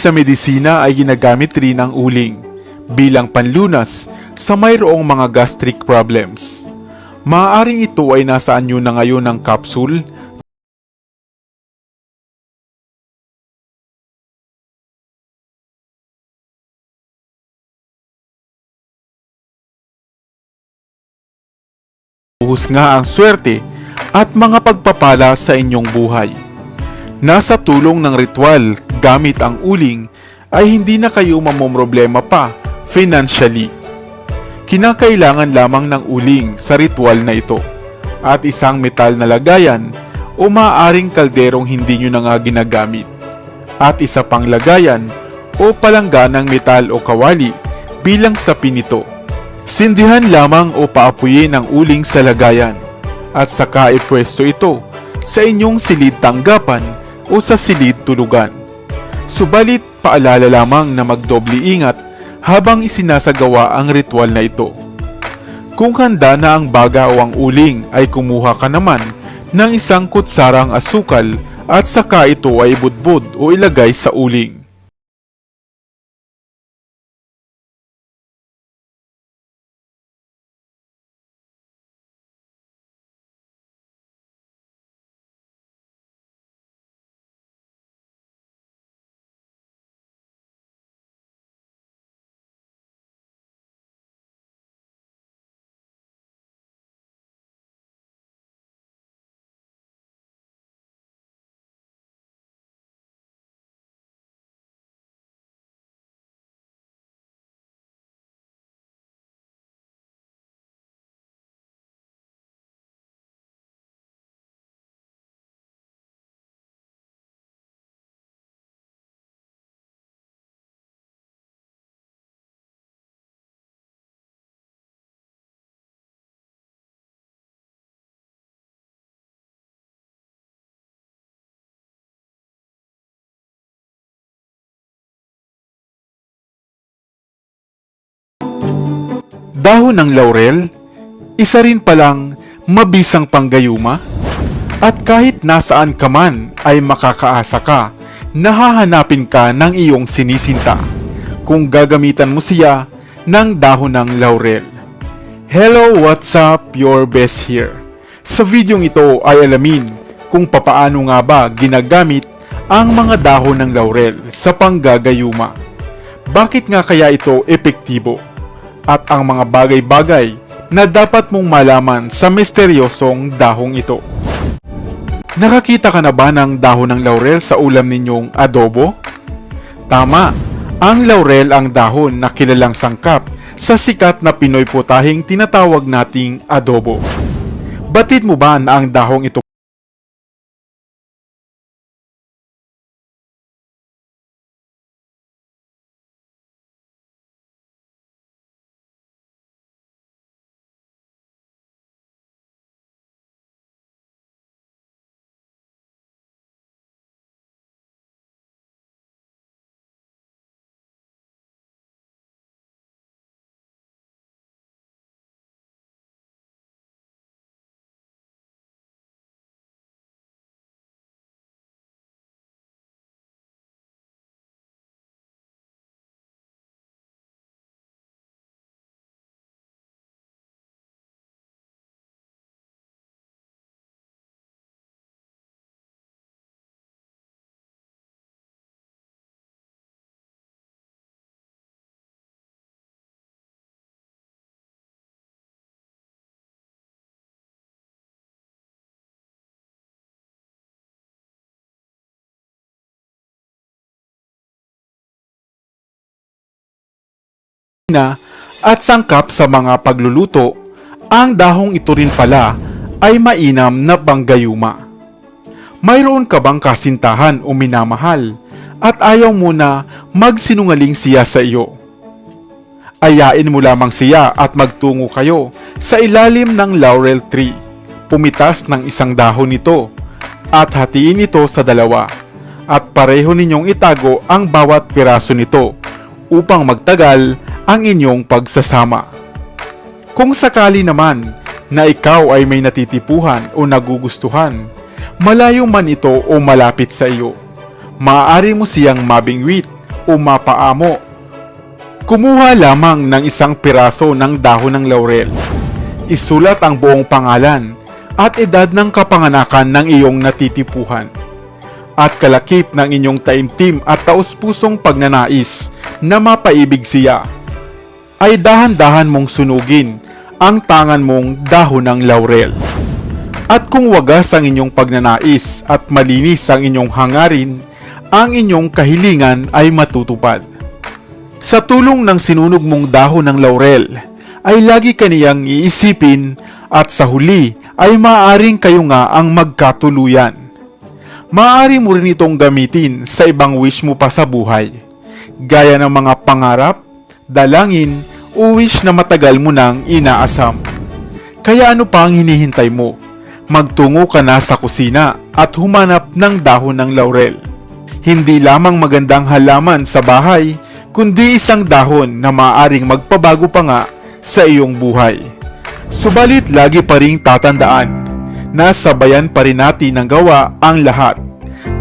sa medisina ay ginagamit rin ang uling bilang panlunas sa mayroong mga gastric problems. Maaaring ito ay nasa anyo na ngayon ng capsule Buhos nga ang swerte at mga pagpapala sa inyong buhay. Nasa tulong ng ritual gamit ang uling ay hindi na kayo mamomroblema pa financially. Kinakailangan lamang ng uling sa ritual na ito at isang metal na lagayan o maaaring kalderong hindi nyo na nga ginagamit at isa pang lagayan o palangganang metal o kawali bilang sapi nito. Sindihan lamang o paapuyin ang uling sa lagayan at saka ipwesto ito sa inyong silid tanggapan o sa silid tulugan. Subalit paalala lamang na magdoble ingat habang isinasagawa ang ritual na ito. Kung handa na ang baga o ang uling ay kumuha ka naman ng isang kutsarang asukal at saka ito ay budbud o ilagay sa uling. Dahon ng laurel, isa rin palang mabisang panggayuma. At kahit nasaan ka man ay makakaasa ka, nahahanapin ka ng iyong sinisinta kung gagamitan mo siya ng dahon ng laurel. Hello, what's up? Your best here. Sa videong ito ay alamin kung papaano nga ba ginagamit ang mga dahon ng laurel sa panggagayuma. Bakit nga kaya ito epektibo? At ang mga bagay-bagay na dapat mong malaman sa misteryosong dahong ito. Nakakita ka na ba ng dahon ng laurel sa ulam ninyong adobo? Tama, ang laurel ang dahon na kilalang sangkap sa sikat na Pinoy putahing tinatawag nating adobo. Batid mo ba na ang dahong ito na at sangkap sa mga pagluluto, ang dahong ito rin pala ay mainam na panggayuma. Mayroon ka bang kasintahan o minamahal at ayaw mo na magsinungaling siya sa iyo? Ayain mo lamang siya at magtungo kayo sa ilalim ng laurel tree. Pumitas ng isang dahon nito at hatiin ito sa dalawa at pareho ninyong itago ang bawat piraso nito upang magtagal ang inyong pagsasama. Kung sakali naman na ikaw ay may natitipuhan o nagugustuhan, malayo man ito o malapit sa iyo, maaari mo siyang mabingwit o mapaamo. Kumuha lamang ng isang piraso ng dahon ng laurel. Isulat ang buong pangalan at edad ng kapanganakan ng iyong natitipuhan. At kalakip ng inyong taimtim at taus-pusong pagnanais na mapaibig siya. Ay dahan-dahan mong sunugin ang tangan mong dahon ng laurel. At kung wagas ang inyong pagnanais at malinis ang inyong hangarin, ang inyong kahilingan ay matutupad. Sa tulong ng sinunog mong dahon ng laurel, ay lagi kaniyang iisipin at sa huli ay maaaring kayo nga ang magkatuluyan. Maaari mo rin itong gamitin sa ibang wish mo pa sa buhay, gaya ng mga pangarap, dalangin, wish na matagal mo nang inaasam. Kaya ano pa ang hinihintay mo? Magtungo ka na sa kusina at humanap ng dahon ng laurel. Hindi lamang magandang halaman sa bahay, kundi isang dahon na maaaring magpabago pa nga sa iyong buhay. Subalit lagi pa ring tatandaan na sabayan pa rin natin ng gawa ang lahat,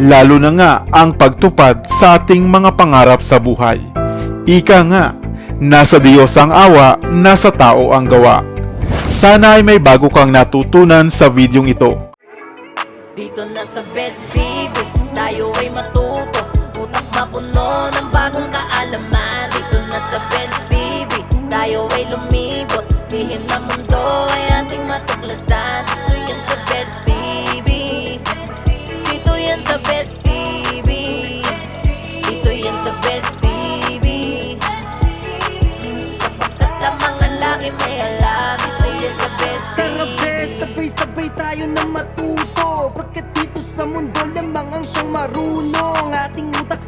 lalo na nga ang pagtupad sa ating mga pangarap sa buhay. Ika nga, nasa Diyos ang awa, nasa tao ang gawa. Sana ay may bago kang natutunan sa videong ito. Dito na sa Best TV Tayo ay matuto Utak mapuno ng bagong kaalaman Dito na sa Best TV Tayo ay lumibot Lihim na mundo ay ating matuklasan